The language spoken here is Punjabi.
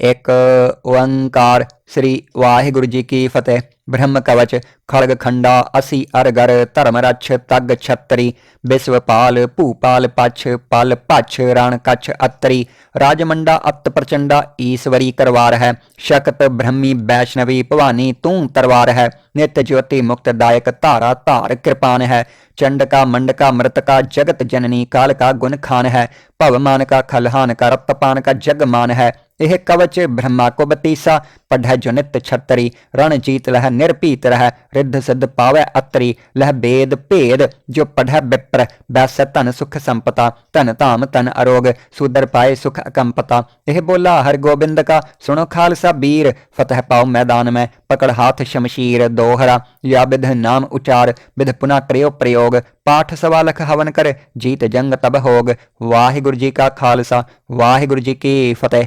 ਇੱਕ ਓੰਕਾਰ ਸ੍ਰੀ ਵਾਹਿਗੁਰੂ ਜੀ ਕੀ ਫਤਿਹ। ਬ੍ਰਹਮ ਕਵਚ, ਖੜਗ ਖੰਡਾ, ਅਸੀ ਅਰਗਰ ਧਰਮ ਰਛ, ਤਗ ਛਤਰੀ ਬਿਸਵਪਾਲ ਭੂਪਾਲ ਪਛ, ਪਲ ਭਛ ਰਣ ਕਛ ਅਤਰੀ, ਰਾਜਮੰਡਾ ਅਤ ਪ੍ਰਚੰਡਾ, ਈਸ਼ਵਰੀ ਕਰਵਾਰ ਹੈ, ਸ਼ਕਤ ਬ੍ਰਹਮੀ ਵੈਸ਼ਨਵੀ ਭਵਾਨੀ ਤੂੰ ਤਰਵਾਰ ਹੈ, ਨਿਤ ਜੋਤੀ ਮੁਕਤਦਾਇਕ ਧਾਰਾ ਧਾਰ ਕਿਰਪਾਨ ਹੈ, ਚੰਡਕਾ, ਮੰਡਕਾ, ਮ੍ਰਿਤਕਾ, ਜਗਤ ਜਨਨੀ ਕਾਲ ਕਾ ਗੁਣ ਖਾਨ ਹੈ ਭਵਮਾਨ ਕਾ ਖਲਹਾਨ ਕਾ ਰਤਪਾਨ ਕਾ ਜਗਮਾਨ ਹੈ, ਇਹ ਕਵਚ ਬ੍ਰਹਮਾ ਕੋ ਬਤੀਸਾ ਪੜ੍ਹੈ ਜੋ ਨਿਤ ਛਤਰੀ ਰਣਜੀਤ ਲਹਿ ਨਿਰਭੀਤ ਰਹਿ, ਰਿੱਧ ਸਿੱਧ ਪਾਵੇ ਅਤਰੀ, ਲਹ ਬੇਦ ਭੇਦ, ਜੋ ਪੜ੍ਹੈ ਬਿਪਰ, ਬੈਸੈ ਧਨ ਸੁਖ ਸੰਪਤਾ, ਧਨ ਧਾਮ ਤਨ ਅਰੋਗ, ਸੂਦਰ ਪਾਏ ਸੁਖ ਅਕੰਪਤਾ। ਇਹ ਬੋਲਾ ਹਰ ਗੋਬਿੰਦ ਕਾ, ਸੁਣੋ ਖਾਲਸਾ ਵੀਰ ਫਤਹ ਪਾਉ ਮੈਦਾਨ ਮੈਂ, ਪਕੜ ਹਾਥ ਸ਼ਮਸ਼ੀਰ ਦੋਹਰਾ। ਯਾ ਬਿਧ ਨਾਮ ਉਚਾਰ, ਬਿਧ ਪੁਨਾ ਕਰਿਓ ਪ੍ਰਯੋਗ, ਪਾਠ ਸਵਾ ਲਖ ਹਵਨ ਕਰ, ਜੀਤ ਜੰਗ ਤਬ ਹੋਗ। ਵਾਹਿਗੁਰੂ ਜੀ ਕਾ ਖਾਲਸਾ, ਵਾਹਿਗੁਰੂ ਜੀ ਕੀ ਫਤਿਹ।